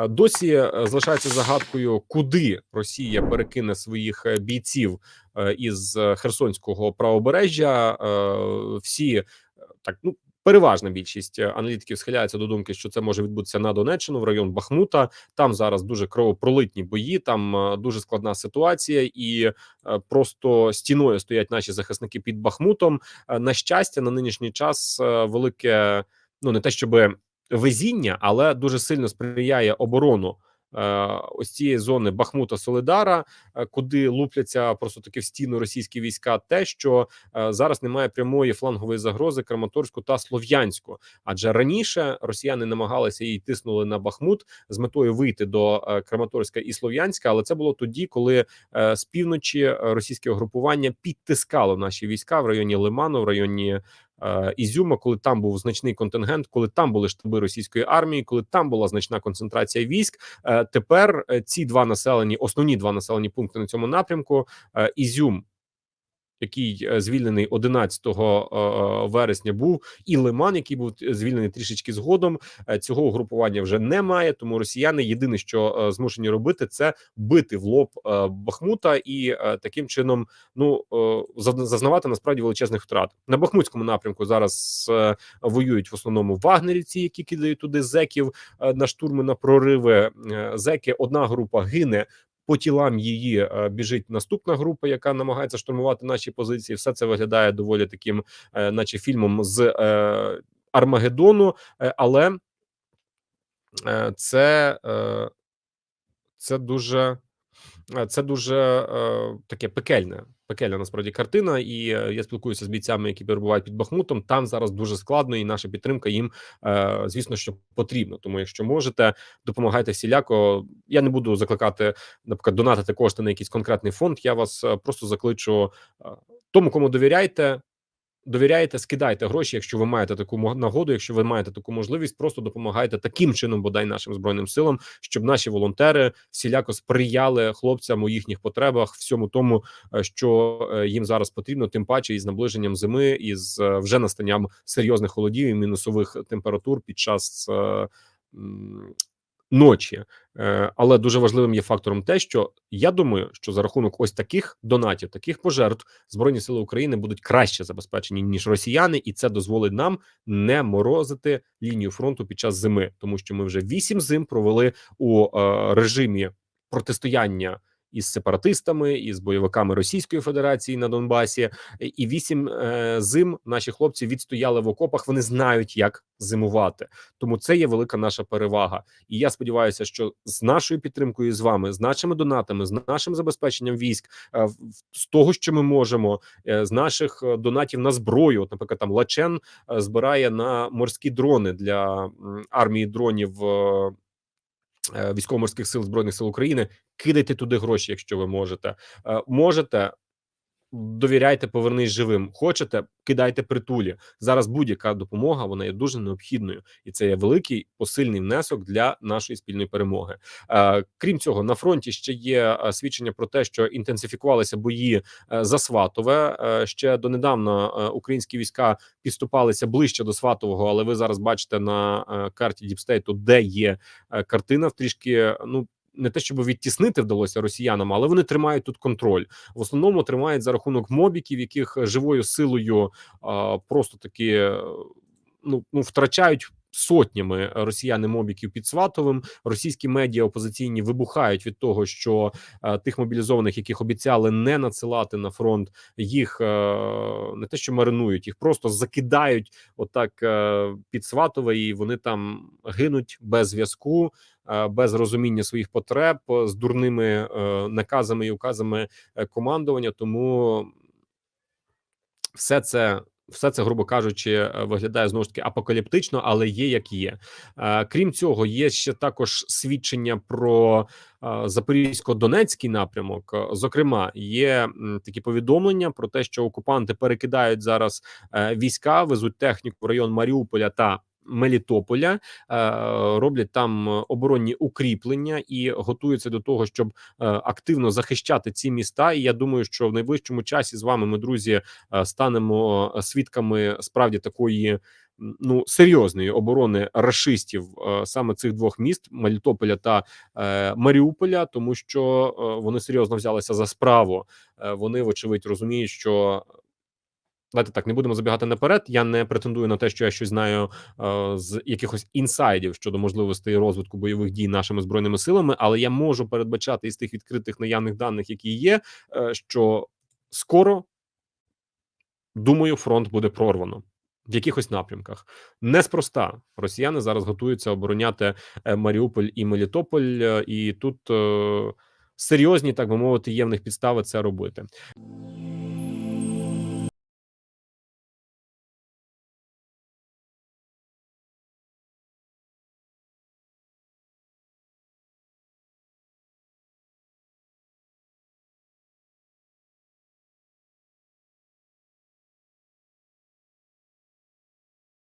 Е, Досі е, залишається загадкою, куди Росія перекине своїх е, бійців із Херсонського правобережжя. Всі так ну. Переважна більшість аналітиків схиляється до думки, що це може відбутися на Донеччину в район Бахмута. Там зараз дуже кровопролитні бої. Там дуже складна ситуація, і просто стіною стоять наші захисники під Бахмутом. На щастя, на нинішній час велике, ну не те, щоби везіння, але дуже сильно сприяє оборону. е, Ось цієї зони Бахмута Солидара, е, куди лупляться просто таки в стіну російські війська, те, що е, зараз немає прямої флангової загрози Краматорську та Слов'янську, адже раніше росіяни намагалися і тиснули на Бахмут з метою вийти до Краматорська і Слов'янська, але це було тоді, коли з півночі російське угрупування підтискало наші війська в районі Лиману, в районі Ізюма, коли там був значний контингент, коли там були штаби російської армії, коли там була значна концентрація військ. Е, Тепер е, ці два населені, основні два населені пункти на цьому напрямку: е, Ізюм. Який е, звільнений 11 е, вересня був, і Лиман, який був е, звільнений трішечки згодом. Е, Цього угрупування вже немає. Тому росіяни єдине, що е, змушені робити, це бити в лоб е, Бахмута і е, таким чином ну е, зазнавати насправді величезних втрат на Бахмутському напрямку. Зараз е, воюють в основному вагнерівці, які кидають туди зеків е, на штурми на прориви. Е, Зеки одна група гине. По тілам її е, біжить наступна група, яка намагається штурмувати наші позиції. Все це виглядає доволі таким, е, наче фільмом з е, Армагеддону, але це, це дуже це дуже е, таке пекельне, пекельна насправді картина. І е, я спілкуюся з бійцями, які перебувають під Бахмутом. Там зараз дуже складно, і наша підтримка їм, е, звісно, що потрібна. Тому, якщо можете, допомагайте всіляко. Я не буду закликати, наприклад, донатити кошти на якийсь конкретний фонд. Я вас е, просто закличу е, тому, кому довіряйте. Довіряєте, скидайте гроші, якщо ви маєте таку нагоду, якщо ви маєте таку можливість, просто допомагайте таким чином, бодай нашим збройним силам, щоб наші волонтери всіляко сприяли хлопцям у їхніх потребах, всьому тому, е, що е, їм зараз потрібно, тим паче із наближенням зими, із е, вже настанням серйозних холодів і мінусових температур під час ночі. Е, Але дуже важливим є фактором те, що я думаю, що за рахунок ось таких донатів, таких пожертв, збройні сили України будуть краще забезпечені ніж росіяни, і це дозволить нам не морозити лінію фронту під час зими, тому що ми вже вісім зим провели у е, режимі протистояння. Із сепаратистами, із бойовиками Російської Федерації на Донбасі, і вісім е, зим наші хлопці відстояли в окопах. Вони знають, як зимувати. Тому це є велика наша перевага. І я сподіваюся, що з нашою підтримкою з вами, з нашими донатами, з нашим забезпеченням військ, е, з того, що ми можемо, е, з наших е, донатів на зброю, от, наприклад, там Лачен е, збирає на морські дрони для армії дронів. е, е, Військово-морських сил збройних сил України кидайте туди гроші, якщо ви можете. Е, Можете довіряйте, повернись живим. Хочете, кидайте притулі. Зараз будь-яка допомога вона є дуже необхідною, і це є великий посильний внесок для нашої спільної перемоги. Е, крім цього, на фронті ще є е, свідчення про те, що інтенсифікувалися бої е, за Сватове. Е, ще донедавна е, українські війська підступалися ближче до Сватового, але ви зараз бачите на карті Діпстейту, де є картина в трішки ну. Не те, щоб відтіснити вдалося росіянам, але вони тримають тут контроль. В основному тримають за рахунок мобіків, яких живою силою а, просто таки е, ну, ну втрачають. Сотнями росіяни мобіків під Сватовим російські медіа опозиційні вибухають від того, що е, тих мобілізованих, яких обіцяли не надсилати на фронт, їх е, не те, що маринують, їх просто закидають отак е, під Сватове, і вони там гинуть без зв'язку, е, без розуміння своїх потреб, е, з дурними е, наказами і указами е, командування. Тому все це. Все це, грубо кажучи, е, виглядає знову ж таки апокаліптично, але є як є. Е, Крім цього, є ще також свідчення про е, запорізько-донецький напрямок. Е, Зокрема, є такі повідомлення про те, що окупанти перекидають зараз е, війська, везуть техніку в район Маріуполя та Мелітополя, е, роблять там оборонні укріплення і готуються до того, щоб е, активно захищати ці міста. І я думаю, що в найближчому часі з вами ми, друзі, е, станемо свідками справді такої ну серйозної оборони рашистів е, саме цих двох міст Мелітополя та Маріуполя, тому що вони серйозно взялися за справу. Вони, вочевидь, розуміють, що Давайте так, не будемо забігати наперед. Я не претендую на те, що я щось знаю е, з якихось інсайдів щодо можливостей розвитку бойових дій нашими збройними силами, але я можу передбачати із тих відкритих наявних даних, які є, е, що скоро думаю, фронт буде прорвано. В якихось напрямках неспроста росіяни зараз готуються обороняти е, Маріуполь і Мелітополь, е, і тут е, серйозні, так би мовити, є в них підстави це робити.